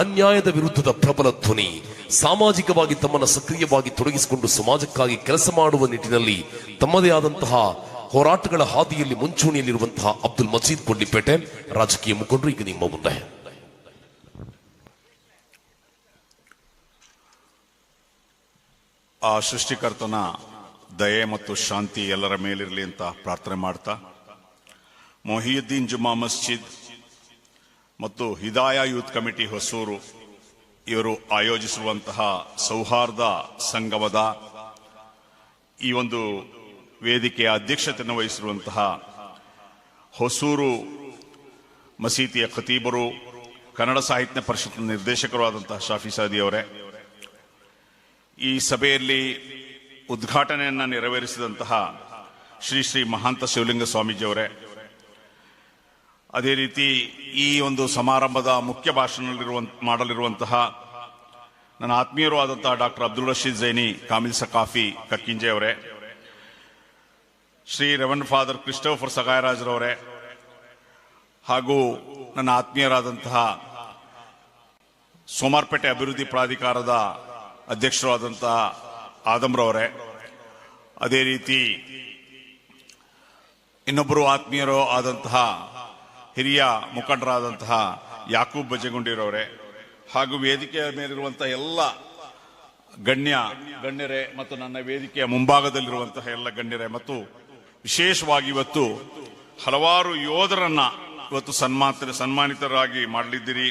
ಅನ್ಯಾಯದ ವಿರುದ್ಧದ ಪ್ರಬಲ ಧ್ವನಿ ಸಾಮಾಜಿಕವಾಗಿ ತಮ್ಮನ್ನು ಸಕ್ರಿಯವಾಗಿ ತೊಡಗಿಸಿಕೊಂಡು ಸಮಾಜಕ್ಕಾಗಿ ಕೆಲಸ ಮಾಡುವ ನಿಟ್ಟಿನಲ್ಲಿ ತಮ್ಮದೇ ಆದಂತಹ ಹೋರಾಟಗಳ ಹಾದಿಯಲ್ಲಿ ಮುಂಚೂಣಿಯಲ್ಲಿರುವಂತಹ ಅಬ್ದುಲ್ ಮಜೀದ್ ಕೊಂಡಿಪೇಟೆ, ರಾಜಕೀಯ ಮುಖಂಡರು, ಈಗ ನಿಮ್ಮ ಮುಂದೆ. ಆ ಸೃಷ್ಟಿಕರ್ತನ ದಯೆ ಮತ್ತು ಶಾಂತಿ ಎಲ್ಲರ ಮೇಲಿರಲಿ ಅಂತ ಪ್ರಾರ್ಥನೆ ಮಾಡ್ತಾ, ಮೊಹಿಯುದ್ದೀನ್ ಜುಮಾ ಮಸ್ಜಿದ್ ಮತ್ತು ಹಿದಾಯ ಯೂತ್ ಕಮಿಟಿ ಹೊಸೂರು, ಇವರು ಆಯೋಜಿಸುವಂತಹ ಸೌಹಾರ್ದ ಸಂಗಮದ ಈ ಒಂದು ವೇದಿಕೆಯ ಅಧ್ಯಕ್ಷತೆಯನ್ನು ವಹಿಸಿರುವಂತಹ ಹೊಸೂರು ಮಸೀದಿಯ ಖತೀಬರು, ಕನ್ನಡ ಸಾಹಿತ್ಯ ಪರಿಷತ್ ನಿರ್ದೇಶಕರು ಆದಂತಹ ಶಾಫಿ ಸಾದಿ ಅವರೇ. ಈ ಸಭೆಯಲ್ಲಿ ಉದ್ಘಾಟನೆಯನ್ನ ನೆರವೇರಿಸಿದಂತಹ ಶ್ರೀ ಶ್ರೀ ಮಹಾಂತ ಶಿವಲಿಂಗ ಸ್ವಾಮೀಜಿಯವರೇ ಅದೇ ರೀತಿ ಈ ಒಂದು ಸಮಾರಂಭದ ಮುಖ್ಯ ಭಾಷಣದಲ್ಲಿರುವ ಮಾಡಲಿರುವಂತಹ ನನ್ನ ಆತ್ಮೀಯರೂ ಆದಂತಹ ಡಾಕ್ಟರ್ ಅಬ್ದುಲ್ ರಶೀದ್ ಜೈನಿ, ಕಾಮಿಲ್ ಸಕಾಫಿ, ಕಕ್ಕಿಂಜೆ ಅವರೇ, ಶ್ರೀ ರೆವನ್ ಫಾದರ್ ಕ್ರಿಸ್ಟೋಫರ್ ಸಗಾಯರಾಜ್ರವರೇ ಹಾಗೂ ನನ್ನ ಆತ್ಮೀಯರಾದಂತಹ ಸೋಮಾರ್ಪೇಟೆ ಅಭಿವೃದ್ಧಿ ಪ್ರಾಧಿಕಾರದ ಅಧ್ಯಕ್ಷರಾದಂತಹ ಆದಮ್ರವರೇ ಅದೇ ರೀತಿ ಇನ್ನೊಬ್ಬರು ಆತ್ಮೀಯರು ಆದಂತಹ ಹಿರಿಯ ಮುಖಂಡರಾದಂತಹ ಯಾಕೂಬ್ ಬಜಗುಂಡಿರವರೇ ಹಾಗೂ ವೇದಿಕೆಯ ಮೇಲಿರುವಂತಹ ಎಲ್ಲ ಗಣ್ಯ ಗಣ್ಯರೇ ಮತ್ತು ನನ್ನ ವೇದಿಕೆಯ ಮುಂಭಾಗದಲ್ಲಿರುವಂತಹ ಎಲ್ಲ ಗಣ್ಯರೇ ಮತ್ತು ವಿಶೇಷವಾಗಿ ಇವತ್ತು ಹಲವಾರು ಯೋಧರನ್ನ ಇವತ್ತು ಸನ್ಮಾನ ಸನ್ಮಾನಿತರಾಗಿ ಮಾಡಲಿದ್ದೀರಿ.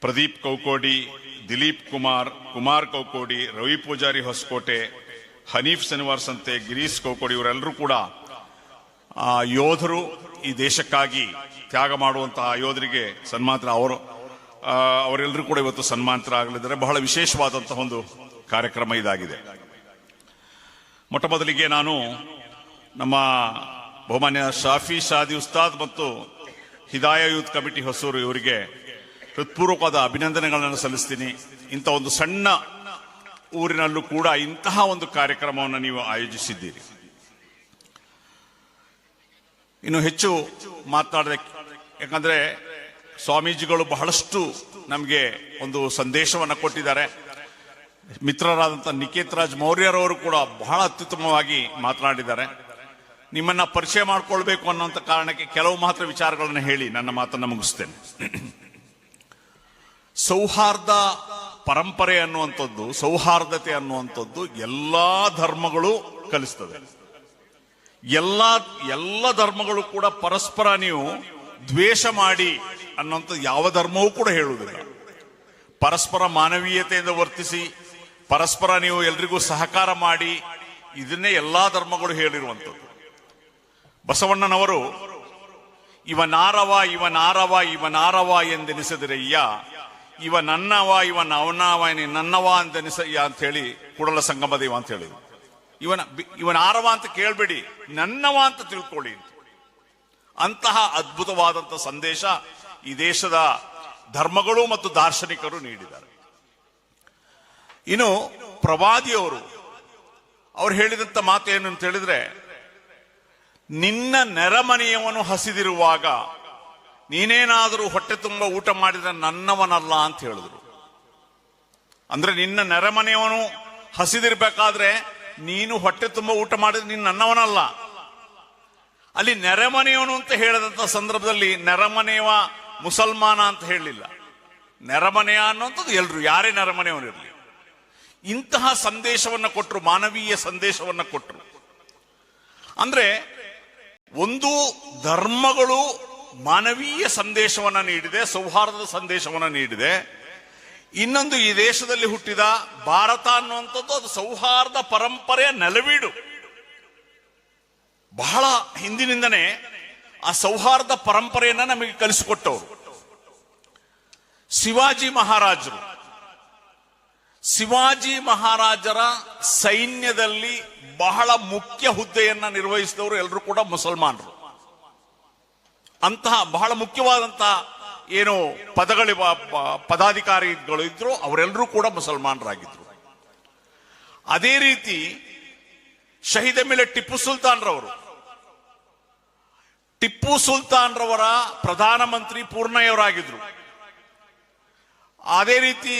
ಪ್ರದೀಪ್ ಕೌಕೋಡಿ, ದಿಲೀಪ್ ಕುಮಾರ್ ಕುಮಾರ್ ಕೌಕೋಡಿ, ರವಿ ಪೂಜಾರಿ ಹೊಸಕೋಟೆ, ಹನೀಫ್ ಶನಿವಾರ್ ಸಂತೆ, ಗಿರೀಶ್ ಕೌಕೋಡಿ ಇವರೆಲ್ಲರೂ ಕೂಡ ಯೋಧರು ಈ ದೇಶಕ್ಕಾಗಿ ತ್ಯಾಗ ಮಾಡುವಂತಹ ಯೋಧರಿಗೆ ಸನ್ಮಾತ್ರ ಅವರು. ಅವರೆಲ್ಲರೂ ಕೂಡ ಇವತ್ತು ಸನ್ಮಾನಿತರಾಗಲಿದ್ದಾರೆ ಬಹಳ ವಿಶೇಷವಾದಂತಹ ಒಂದು ಕಾರ್ಯಕ್ರಮ ಇದಾಗಿದೆ. ಮೊಟ್ಟ ಮೊದಲಿಗೆ ನಾನು ನಮ್ಮ ಬಹುಮಾನ್ಯ ಶಾಫಿ ಶಾದಿ ಉಸ್ತಾದ್ ಮತ್ತು ಹಿದಾಯ ಯೂತ್ ಕಮಿಟಿ ಹೊಸೂರು ಇವರಿಗೆ ಹೃತ್ಪೂರ್ವಕವಾದ ಅಭಿನಂದನೆಗಳನ್ನು ಸಲ್ಲಿಸ್ತೀನಿ. ಇಂಥ ಒಂದು ಸಣ್ಣ ಊರಿನಲ್ಲೂ ಕೂಡ ಇಂತಹ ಒಂದು ಕಾರ್ಯಕ್ರಮವನ್ನು ನೀವು ಆಯೋಜಿಸಿದ್ದೀರಿ. ಇನ್ನು ಹೆಚ್ಚು ಮಾತನಾಡಿದ ಯಾಕಂದ್ರೆ ಸ್ವಾಮೀಜಿಗಳು ಬಹಳಷ್ಟು ನಮಗೆ ಒಂದು ಸಂದೇಶವನ್ನು ಕೊಟ್ಟಿದ್ದಾರೆ. ಮಿತ್ರರಾದಂಥ ನಿಕೇತ್ ರಾಜ್ ಮೌರ್ಯರವರು ಕೂಡ ಬಹಳ ಅತ್ಯುತ್ತಮವಾಗಿ ಮಾತನಾಡಿದ್ದಾರೆ. ನಿಮ್ಮನ್ನ ಪರಿಚಯ ಮಾಡಿಕೊಳ್ಬೇಕು ಅನ್ನೋಂಥ ಕಾರಣಕ್ಕೆ ಕೆಲವು ಮಾತ್ರ ವಿಚಾರಗಳನ್ನು ಹೇಳಿ ನನ್ನ ಮಾತನ್ನ ಮುಗಿಸ್ತೇನೆ. ಸೌಹಾರ್ದ ಪರಂಪರೆ ಅನ್ನುವಂಥದ್ದು, ಸೌಹಾರ್ದತೆ ಅನ್ನುವಂಥದ್ದು ಎಲ್ಲಾ ಧರ್ಮಗಳು ಕಲಿಸ್ತದೆ. ಎಲ್ಲ ಎಲ್ಲ ಧರ್ಮಗಳು ಕೂಡ ಪರಸ್ಪರ ನೀವು ದ್ವೇಷ ಮಾಡಿ ಅನ್ನೋಂಥ ಯಾವ ಧರ್ಮವೂ ಕೂಡ ಹೇಳುವುದಿಲ್ಲ. ಪರಸ್ಪರ ಮಾನವೀಯತೆಯಿಂದ ವರ್ತಿಸಿ, ಪರಸ್ಪರ ನೀವು ಎಲ್ರಿಗೂ ಸಹಕಾರ ಮಾಡಿ, ಇದನ್ನೇ ಎಲ್ಲಾ ಧರ್ಮಗಳು ಹೇಳಿರುವಂಥದ್ದು. ಬಸವಣ್ಣನವರು, ಇವ ನಾರವ ಇವ ನಾರವ ಇವ ನಾರವ ಎಂದೆನಿಸಿದರಯ್ಯ ಇವ ನನ್ನವ, ಇವ ನವನವ ನನ್ನವ ಅಂತ ಹೇಳಿ ಕೂಡಲ ಸಂಗಮ ದೇವ ಅಂತ ಹೇಳಿದ್ರು. ಇವನ ಇವನ ಆರವ ಅಂತ ಕೇಳಬೇಡಿ. ನನ್ನವ ಅಂತ ತಿಳ್ಕೊಳ್ಳಿ ಅಂತ. ಅಂತಹ ಅದ್ಭುತವಾದಂತ ಸಂದೇಶ ಈ ದೇಶದ ಧರ್ಮಗಳು ಮತ್ತು ದಾರ್ಶನಿಕರು ನೀಡಿದ್ದಾರೆ. ಇನ್ನು ಪ್ರವಾದಿಯವರು ಅವ್ರು ಹೇಳಿದಂತ ಮಾತು ಏನು ಅಂತ ಹೇಳಿದ್ರೆ, ನಿನ್ನ ನೆರಮನೆಯವನು ಹಸಿದಿರುವಾಗ ನೀನೇನಾದರೂ ಹೊಟ್ಟೆ ತುಂಬ ಊಟ ಮಾಡಿದ್ರೆ ನನ್ನವನಲ್ಲ ಅಂತ ಹೇಳಿದ್ರು. ಅಂದ್ರೆ ನಿನ್ನ ನೆರೆಮನೆಯವನು ಹಸಿದಿರ್ಬೇಕಾದ್ರೆ ನೀನು ಹೊಟ್ಟೆ ತುಂಬ ಊಟ ಮಾಡಿದ್ರೆ ನೀನು ನನ್ನವನಲ್ಲ. ಅಲ್ಲಿ ನೆರೆಮನೆಯವನು ಅಂತ ಹೇಳಿದಂತ ಸಂದರ್ಭದಲ್ಲಿ ನೆರೆಮನೆಯವ ಮುಸಲ್ಮಾನ ಅಂತ ಹೇಳಲಿಲ್ಲ. ನೆರೆಮನೆಯ ಅನ್ನುವಂಥದ್ದು ಎಲ್ರು, ಯಾರೇ ನೆರೆಮನೆಯವನಿರಲಿ ಇಂತಹ ಸಂದೇಶವನ್ನು ಕೊಟ್ಟರು ಮಾನವೀಯ ಸಂದೇಶವನ್ನು ಕೊಟ್ಟರು ಅಂದ್ರೆ ಒಂದು ಧರ್ಮಗಳು ಮಾನವೀಯ ಸಂದೇಶವನ್ನು ನೀಡಿದೆ, ಸೌಹಾರ್ದದ ಸಂದೇಶವನ್ನು ನೀಡಿದೆ. ಇನ್ನೊಂದು ಈ ದೇಶದಲ್ಲಿ ಹುಟ್ಟಿದ ಭಾರತ ಅನ್ನುವಂಥದ್ದು ಅದು ಸೌಹಾರ್ದ ಪರಂಪರೆಯ ನೆಲವೀಡು. ಬಹಳ ಹಿಂದಿನಿಂದನೇ ಆ ಸೌಹಾರ್ದ ಪರಂಪರೆಯನ್ನ ನಮಗೆ ಕಲಿಸಿಕೊಟ್ಟವರು. ಶಿವಾಜಿ ಮಹಾರಾಜರು. ಶಿವಾಜಿ ಮಹಾರಾಜರ ಸೈನ್ಯದಲ್ಲಿ ಬಹಳ ಮುಖ್ಯ ಹುದ್ದೆಯನ್ನ ನಿರ್ವಹಿಸಿದವರು ಎಲ್ಲರೂ ಕೂಡ ಮುಸಲ್ಮಾನರು. ಅಂತಹ ಬಹಳ ಮುಖ್ಯವಾದಂತಹ ಏನು ಪದಗಳು ಪದಾಧಿಕಾರಿಗಳು ಇದ್ರು ಅವರೆಲ್ಲರೂ ಕೂಡ ಮುಸಲ್ಮಾನರಾಗಿದ್ರು. ಅದೇ ರೀತಿ ಶಹೀದ ಮೇಲೆ ಟಿಪ್ಪು ಸುಲ್ತಾನ್ ರವರು ಟಿಪ್ಪು ಸುಲ್ತಾನ್ ರವರ ಪ್ರಧಾನಮಂತ್ರಿ ಪೂರ್ಣಯ್ಯವರಾಗಿದ್ರು. ಅದೇ ರೀತಿ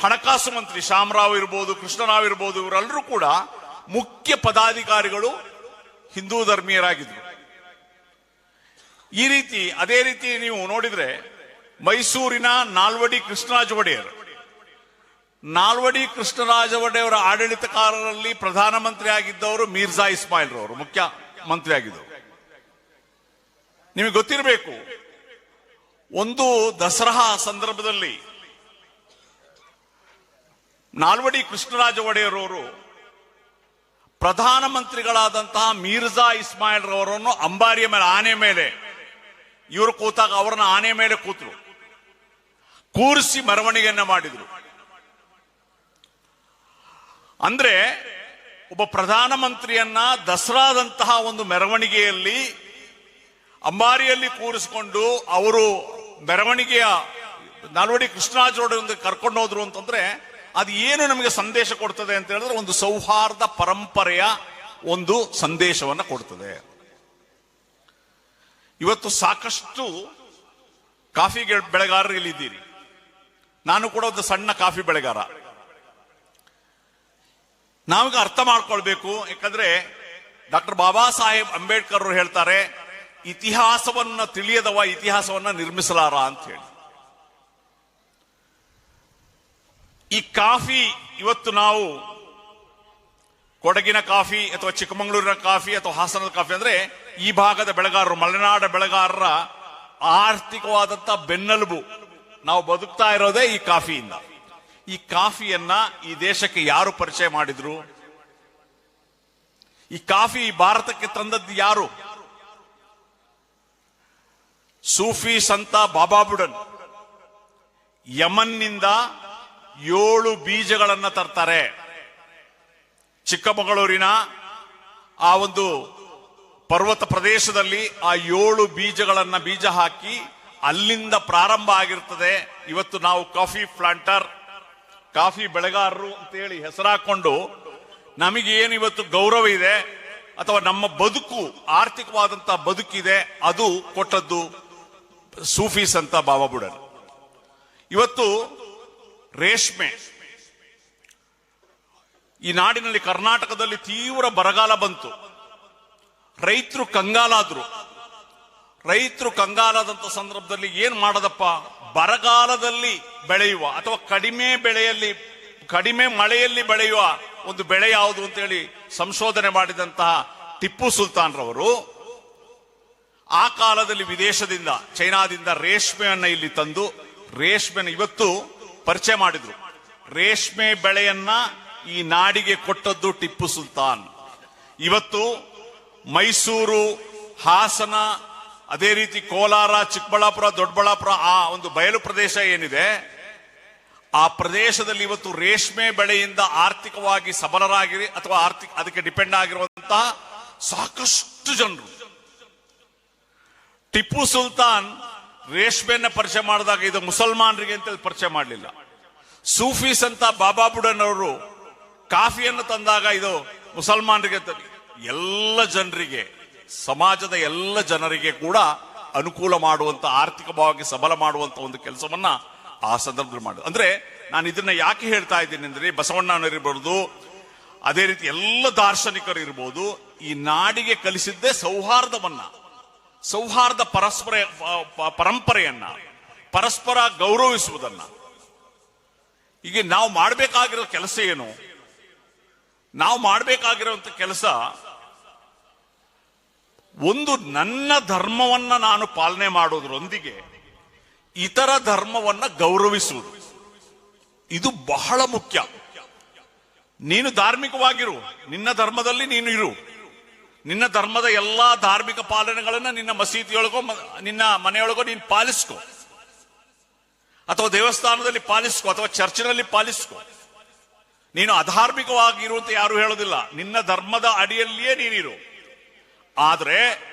ಹಣಕಾಸು ಮಂತ್ರಿ ಶ್ಯಾಮರಾವ್ ಇರ್ಬೋದು, ಕೃಷ್ಣರಾವ್ ಇರ್ಬೋದು, ಇವರೆಲ್ಲರೂ ಕೂಡ ಮುಖ್ಯ ಪದಾಧಿಕಾರಿಗಳು ಹಿಂದೂ ಧರ್ಮೀಯರಾಗಿದ್ರು. ಈ ರೀತಿ, ಅದೇ ರೀತಿ ನೀವು ನೋಡಿದ್ರೆ ಮೈಸೂರಿನ ನಾಲ್ವಡಿ ಕೃಷ್ಣರಾಜ ಒಡೆಯರ್ ನಾಲ್ವಡಿ ಕೃಷ್ಣರಾಜ ಒಡೆಯವರ ಆಡಳಿತಕಾರರಲ್ಲಿ ಪ್ರಧಾನಮಂತ್ರಿ ಆಗಿದ್ದವರು ಮೀರ್ಜಾ ಇಸ್ಮಾಯಿಲ್ ರವರು ಮುಖ್ಯ ಮಂತ್ರಿ ಆಗಿದ್ದವರು ನಿಮಗೆ ಗೊತ್ತಿರಬೇಕು, ಒಂದು ದಸರಾ ಸಂದರ್ಭದಲ್ಲಿ ನಾಲ್ವಡಿ ಕೃಷ್ಣರಾಜ ಒಡೆಯರವರು ಪ್ರಧಾನಮಂತ್ರಿಗಳಾದಂತಹ ಮೀರ್ಜಾ ಇಸ್ಮಾಯಿಲ್ ರವರನ್ನು ಅಂಬಾರಿಯ ಮೇಲೆ, ಆನೆ ಮೇಲೆ, ಇವರು ಕೂತಾಗ ಅವರನ್ನ ಆನೆ ಮೇಲೆ ಕೂತರು. ಕೂರಿಸಿ ಮೆರವಣಿಗೆಯನ್ನ ಮಾಡಿದ್ರು. ಅಂದ್ರೆ ಒಬ್ಬ ಪ್ರಧಾನ ಮಂತ್ರಿಯನ್ನ ದಸರಾದಂತಹ ಒಂದು ಮೆರವಣಿಗೆಯಲ್ಲಿ ಅಂಬಾರಿಯಲ್ಲಿ ಕೂರಿಸಿಕೊಂಡು ಅವರು ಮೆರವಣಿಗೆಯ ನಾಲ್ವಡಿ ಕೃಷ್ಣರಾಜರೊಡನೆ ಕರ್ಕೊಂಡು ಹೋದ್ರು ಅಂತಂದ್ರೆ ಅದು ಏನು ನಮಗೆ ಸಂದೇಶ ಕೊಡ್ತದೆ ಅಂತ ಹೇಳಿದ್ರೆ ಒಂದು ಸೌಹಾರ್ದ ಪರಂಪರೆಯ ಒಂದು ಸಂದೇಶವನ್ನ ಕೊಡ್ತದೆ. ಇವತ್ತು ಸಾಕಷ್ಟು ಕಾಫಿ ಬೆಳೆಗಾರರು ಇಲ್ಲಿದ್ದೀರಿ ನಾನು ಕೂಡ ಒಂದು ಸಣ್ಣ ಕಾಫಿ ಬೆಳೆಗಾರ. ನಾವೀಗ ಅರ್ಥ ಮಾಡ್ಕೊಳ್ಬೇಕು, ಯಾಕಂದ್ರೆ ಡಾಕ್ಟರ್ ಬಾಬಾ ಸಾಹೇಬ್ ಅಂಬೇಡ್ಕರ್ ಅವರು ಹೇಳ್ತಾರೆ, ಇತಿಹಾಸವನ್ನ ತಿಳಿಯದವ ಇತಿಹಾಸವನ್ನ ನಿರ್ಮಿಸಲಾರ ಅಂತ ಹೇಳಿ ಈ ಕಾಫಿ, ಇವತ್ತು ನಾವು ಕೊಡಗಿನ ಕಾಫಿ ಅಥವಾ ಚಿಕ್ಕಮಗಳೂರಿನ ಕಾಫಿ ಅಥವಾ ಹಾಸನದ ಕಾಫಿ ಅಂದ್ರೆ ಈ ಭಾಗದ ಬೆಳೆಗಾರರು, ಮಲೆನಾಡ ಬೆಳೆಗಾರರ ಆರ್ಥಿಕವಾದಂತಹ ಬೆನ್ನೆಲುಬು. ನಾವು ಬದುಕ್ತಾ ಇರೋದೇ ಈ ಕಾಫಿಯಿಂದ. ಈ ಕಾಫಿಯನ್ನ ಈ ದೇಶಕ್ಕೆ ಯಾರು ಪರಿಚಯ ಮಾಡಿದ್ರು? ಈ ಕಾಫಿ ಭಾರತಕ್ಕೆ ತಂದದ್ದು ಯಾರು? ಸೂಫಿ ಸಂತ ಬಾಬಾ ಬುಡನ್. ಯಮನ್ನಿಂದ ಏಳು ಬೀಜಗಳನ್ನ ತರ್ತಾರೆ. ಚಿಕ್ಕಮಗಳೂರಿನ ಆ ಒಂದು ಪರ್ವತ ಪ್ರದೇಶದಲ್ಲಿ ಆ ಏಳು ಬೀಜಗಳನ್ನ ಬೀಜ ಹಾಕಿ ಅಲ್ಲಿಂದ ಪ್ರಾರಂಭ ಆಗಿರ್ತದೆ. ಇವತ್ತು ನಾವು ಕಾಫಿ ಪ್ಲಾಂಟರ್, ಕಾಫಿ ಬೆಳೆಗಾರರು ಅಂತೇಳಿ ಹೆಸರಾಕೊಂಡು ನಮಗೆ ಏನು ಇವತ್ತು ಗೌರವ ಇದೆ, ಅಥವಾ ನಮ್ಮ ಬದುಕು ಆರ್ಥಿಕವಾದಂತಹ ಬದುಕಿದೆ, ಅದು ಕೊಟ್ಟದ್ದು ಸೂಫೀಸ್ ಅಂತ ಬಾಬಾ ಬುಡನ್ ಇವತ್ತು ರೇಷ್ಮೆ. ಈ ನಾಡಿನಲ್ಲಿ ಕರ್ನಾಟಕದಲ್ಲಿ ತೀವ್ರ ಬರಗಾಲ ಬಂತು. ರೈತರು ಕಂಗಾಲಾದ್ರು. ರೈತರು ಕಂಗಾಲಾದಂತ ಸಂದರ್ಭದಲ್ಲಿ ಏನ್ ಮಾಡದಪ್ಪ? ಬರಗಾಲದಲ್ಲಿ ಬೆಳೆಯುವ, ಅಥವಾ ಕಡಿಮೆ ಬೆಳೆಯಲ್ಲಿ, ಕಡಿಮೆ ಮಳೆಯಲ್ಲಿ ಬೆಳೆಯುವ ಒಂದು ಬೆಳೆ ಯಾವುದು ಅಂತ ಹೇಳಿ ಸಂಶೋಧನೆ ಮಾಡಿದಂತಹ ಟಿಪ್ಪು ಸುಲ್ತಾನ್ ರವರು ಆ ಕಾಲದಲ್ಲಿ ವಿದೇಶದಿಂದ, ಚೈನಾದಿಂದ ರೇಷ್ಮೆಯನ್ನ ಇಲ್ಲಿ ತಂದು, ರೇಷ್ಮೆನ ಇವತ್ತು ಪರಿಚಯ ಮಾಡಿದ್ರು. ರೇಷ್ಮೆ ಬೆಳೆಯನ್ನ ಈ ನಾಡಿಗೆ ಕೊಟ್ಟದ್ದು ಟಿಪ್ಪು ಸುಲ್ತಾನ್. ಇವತ್ತು ಮೈಸೂರು ಹಾಸನ ಅದೇ ರೀತಿ ಕೋಲಾರ, ಚಿಕ್ಕಬಳ್ಳಾಪುರ, ದೊಡ್ಡಬಳ್ಳಾಪುರ, ಆ ಒಂದು ಬಯಲು ಪ್ರದೇಶ ಏನಿದೆ, ಆ ಪ್ರದೇಶದಲ್ಲಿ ಇವತ್ತು ರೇಷ್ಮೆ ಬೆಳೆಯಿಂದ ಆರ್ಥಿಕವಾಗಿ ಸಬಲರಾಗಿರಿ ಅಥವಾ ಆರ್ಥಿಕ, ಅದಕ್ಕೆ ಡಿಪೆಂಡ್ ಆಗಿರುವಂತಹ ಸಾಕಷ್ಟು ಜನರು. ಟಿಪ್ಪು ಸುಲ್ತಾನ್ ರೇಷ್ಮೆಯನ್ನ ಪರಿಚಯ ಮಾಡಿದಾಗ ಇದು ಮುಸಲ್ಮಾನರಿಗೆ ಅಂತೇಳಿ ಪರಿಚಯ ಮಾಡಲಿಲ್ಲ. ಸೂಫೀಸ್ ಅಂತ ಬಾಬಾ ಬುಡನ್ ಅವರು ಕಾಫಿಯನ್ನು ತಂದಾಗ ಇದು ಮುಸಲ್ಮಾನರಿಗೆ ಅಂತ ಎಲ್ಲ ಜನರಿಗೆ ಸಮಾಜದ ಎಲ್ಲ ಜನರಿಗೆ ಕೂಡ ಅನುಕೂಲ ಮಾಡುವಂತ, ಆರ್ಥಿಕವಾಗಿ ಸಬಲ ಮಾಡುವಂತ ಒಂದು ಕೆಲಸವನ್ನ ಆ ಸಂದರ್ಭದಲ್ಲಿ ಮಾಡಿದ್ರು. ಅಂದ್ರೆ ನಾನು ಇದನ್ನ ಯಾಕೆ ಹೇಳ್ತಾ ಇದ್ದೀನಿ ಅಂದ್ರೆ ಬಸವಣ್ಣನವರಿರ್ಬೋದು ಅದೇ ರೀತಿ ಎಲ್ಲ ದಾರ್ಶನಿಕರು ಇರ್ಬೋದು, ಈ ನಾಡಿಗೆ ಕಲಿಸಿದ್ದೇ ಸೌಹಾರ್ದವನ್ನ, ಸೌಹಾರ್ದ ಪರಸ್ಪರ ಪರಂಪರೆಯನ್ನ, ಪರಸ್ಪರ ಗೌರವಿಸುವುದನ್ನ. ಈಗ ನಾವು ಮಾಡಬೇಕಾಗಿರೋ ಕೆಲಸ ಏನು? ನಾವು ಮಾಡಬೇಕಾಗಿರುವಂತ ಕೆಲಸ ಒಂದು ನನ್ನ ಧರ್ಮವನ್ನ ನಾನು ಪಾಲನೆ ಮಾಡೋದ್ರೊಂದಿಗೆ ಇತರ ಧರ್ಮವನ್ನ ಗೌರವಿಸುವುದು. ಇದು ಬಹಳ ಮುಖ್ಯ. ನೀನು ಧಾರ್ಮಿಕವಾಗಿರು, ನಿನ್ನ ಧರ್ಮದಲ್ಲಿ ನೀನು ಇರು. ನಿನ್ನ ಧರ್ಮದ ಎಲ್ಲಾ ಧಾರ್ಮಿಕ ಪಾಲನೆಗಳನ್ನ ನಿನ್ನ ಮಸೀದಿಯೊಳಗೋ ನಿನ್ನ ಮನೆಯೊಳಗೋ ನೀನು ಪಾಲಿಸ್ಕೊ. ಅಥವಾ ದೇವಸ್ಥಾನದಲ್ಲಿ ಪಾಲಿಸ್ಕೊ, ಅಥವಾ ಚರ್ಚಿನಲ್ಲಿ ಪಾಲಿಸ್ಕೊ. ನೀನು ಅಧಾರ್ಮಿಕವಾಗಿರು ಅಂತ ಯಾರು ಹೇಳೋದಿಲ್ಲ. ನಿನ್ನ ಧರ್ಮದ ಅಡಿಯಲ್ಲಿಯೇ ನೀನಿರು. ಆದ್ರೆ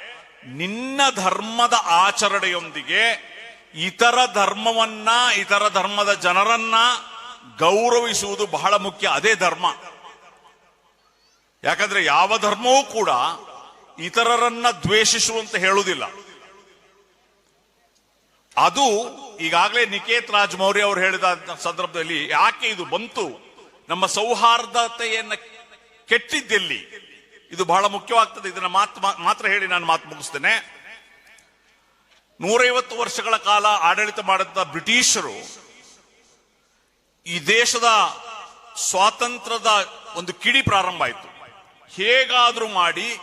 ನಿನ್ನ ಧರ್ಮದ ಆಚರಣೆಯೊಂದಿಗೆ ಇತರ ಧರ್ಮವನ್ನ, ಇತರ ಧರ್ಮದ ಜನರನ್ನ ಗೌರವಿಸುವುದು ಬಹಳ ಮುಖ್ಯ. ಅದೇ ಧರ್ಮ. ಯಾಕಂದ್ರೆ ಯಾವ ಧರ್ಮವೂ ಕೂಡ ಇತರರನ್ನ ದ್ವೇಷಿಸುವಂತ ಹೇಳುವುದಿಲ್ಲ. ಅದು ಈಗಾಗಲೇ ನಿಕೇತ್ ರಾಜ್ ಮೌರ್ಯ ಅವರು ಹೇಳಿದ ಸಂದರ್ಭದಲ್ಲಿ, ಯಾಕೆ ಇದು ಬಂತು? ನಮ್ಮ ಸೌಹಾರ್ದತೆಯನ್ನ ಕೆಟ್ಟಿದ್ದೆಲ್ಲಿ? ಇದು ಬಹಳ ಮುಖ್ಯವಾಗ್ತದೆ. ಇದನ್ನ ಮಾತು ಮಾತ್ರ ಹೇಳಿ ನಾನು ಮಾತು ಮುಗಿಸ್ತೇನೆ. ನೂರೈವತ್ತು ವರ್ಷಗಳ ಕಾಲ ಆಡಳಿತ ಮಾಡಿದ ಬ್ರಿಟಿಷರು ಈ ದೇಶದ ಸ್ವಾತಂತ್ರ್ಯದ ಒಂದು ಕಿಡಿ ಪ್ರಾರಂಭ ಆಯಿತು. ಹೇಗಾದರೂ ಮಾಡಿ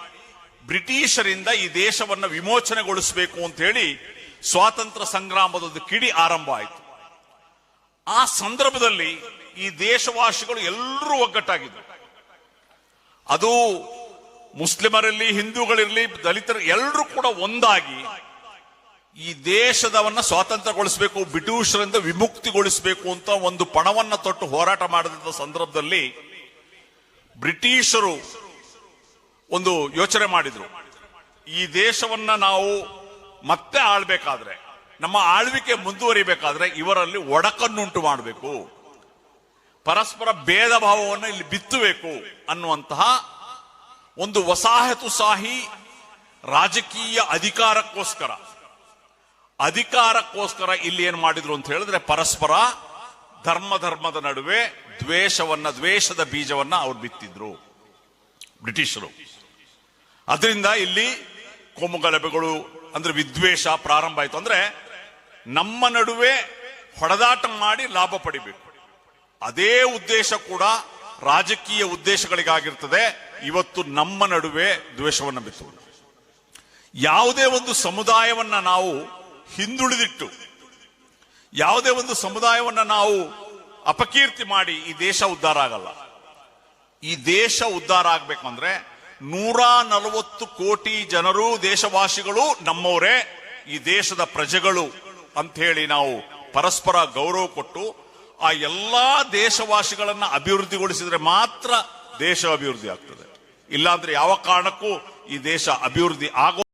ಬ್ರಿಟಿಷರಿಂದ ಈ ದೇಶವನ್ನು ವಿಮೋಚನೆಗೊಳಿಸಬೇಕು ಅಂತ ಹೇಳಿ ಸ್ವಾತಂತ್ರ್ಯ ಸಂಗ್ರಾಮದ ಒಂದು ಕಿಡಿ ಆರಂಭ ಆಯಿತು. ಆ ಸಂದರ್ಭದಲ್ಲಿ ಈ ದೇಶವಾಸಿಗಳು ಎಲ್ಲರೂ ಒಗ್ಗಟ್ಟಾಗಿದ್ದರು ಅದು ಮುಸ್ಲಿಮರಲ್ಲಿ, ಹಿಂದೂಗಳಿರಲಿ, ದಲಿತರು ಎಲ್ಲರೂ ಕೂಡ ಒಂದಾಗಿ ಈ ದೇಶದವನ್ನ ಸ್ವಾತಂತ್ರ್ಯಗೊಳಿಸಬೇಕು, ಬ್ರಿಟಿಷರಿಂದ ವಿಮುಕ್ತಿಗೊಳಿಸಬೇಕು ಅಂತ ಒಂದು ಪಣವನ್ನ ತೊಟ್ಟು ಹೋರಾಟ ಮಾಡಿದ ಸಂದರ್ಭದಲ್ಲಿ ಬ್ರಿಟಿಷರು ಒಂದು ಯೋಚನೆ ಮಾಡಿದ್ರು. ಈ ದೇಶವನ್ನ ನಾವು ಮತ್ತೆ ಆಳ್ಬೇಕಾದ್ರೆ, ನಮ್ಮ ಆಳ್ವಿಕೆ ಮುಂದುವರಿಬೇಕಾದ್ರೆ ಇವರಲ್ಲಿ ಒಡಕನ್ನುಂಟು ಮಾಡಬೇಕು. ಪರಸ್ಪರ ಭೇದ ಭಾವವನ್ನು ಇಲ್ಲಿ ಬಿತ್ತಬೇಕು ಅನ್ನುವಂತಹ ಒಂದು ವಸಾಹತುಸಾಹಿ ರಾಜಕೀಯ ಅಧಿಕಾರಕ್ಕೋಸ್ಕರ. ಅಧಿಕಾರಕ್ಕೋಸ್ಕರ ಇಲ್ಲಿ ಏನ್ ಮಾಡಿದ್ರು ಅಂತ ಹೇಳಿದ್ರೆ ಪರಸ್ಪರ ಧರ್ಮ ಧರ್ಮದ ನಡುವೆ ದ್ವೇಷವನ್ನ, ದ್ವೇಷದ ಬೀಜವನ್ನ ಅವ್ರು ಬಿತ್ತಿದ್ರು. ಬ್ರಿಟಿಷರು. ಅದರಿಂದ ಇಲ್ಲಿ ಕೋಮುಗಲಭೆಗಳು ಅಂದ್ರೆ ವಿದ್ವೇಷ ಪ್ರಾರಂಭ ಆಯಿತು. ಅಂದ್ರೆ ನಮ್ಮ ನಡುವೆ ಹೊಡೆದಾಟ ಮಾಡಿ ಲಾಭ ಪಡಿಬೇಕು. ಅದೇ ಉದ್ದೇಶ ಕೂಡ ರಾಜಕೀಯ ಉದ್ದೇಶಗಳಿಗಾಗಿರ್ತದೆ, ಇವತ್ತು ನಮ್ಮ ನಡುವೆ ದ್ವೇಷವನ್ನು ಬಿತ್ತುವುದು. ಯಾವುದೇ ಒಂದು ಸಮುದಾಯವನ್ನ ನಾವು ಹಿಂದುಳಿದಿಟ್ಟು, ಯಾವುದೇ ಒಂದು ಸಮುದಾಯವನ್ನ ನಾವು ಅಪಕೀರ್ತಿ ಮಾಡಿ ಈ ದೇಶ ಉದ್ಧಾರ ಆಗಲ್ಲ. ಈ ದೇಶ ಉದ್ಧಾರ ಆಗ್ಬೇಕಂದ್ರೆ ನೂರ ನಲವತ್ತು ಕೋಟಿ ಜನರು, ದೇಶವಾಸಿಗಳು ನಮ್ಮವರೇ, ಈ ದೇಶದ ಪ್ರಜೆಗಳು ಅಂತ ಹೇಳಿ ನಾವು ಪರಸ್ಪರ ಗೌರವ ಕೊಟ್ಟು ಆ ಎಲ್ಲಾ ದೇಶವಾಸಿಗಳನ್ನ ಅಭಿವೃದ್ಧಿಗೊಳಿಸಿದ್ರೆ ಮಾತ್ರ ದೇಶ ಅಭಿವೃದ್ಧಿ ಆಗ್ತದೆ. ಇಲ್ಲಾಂದ್ರೆ ಯಾವ ಕಾರಣಕ್ಕೂ ಈ ದೇಶ ಅಭಿವೃದ್ಧಿ ಆಗೋ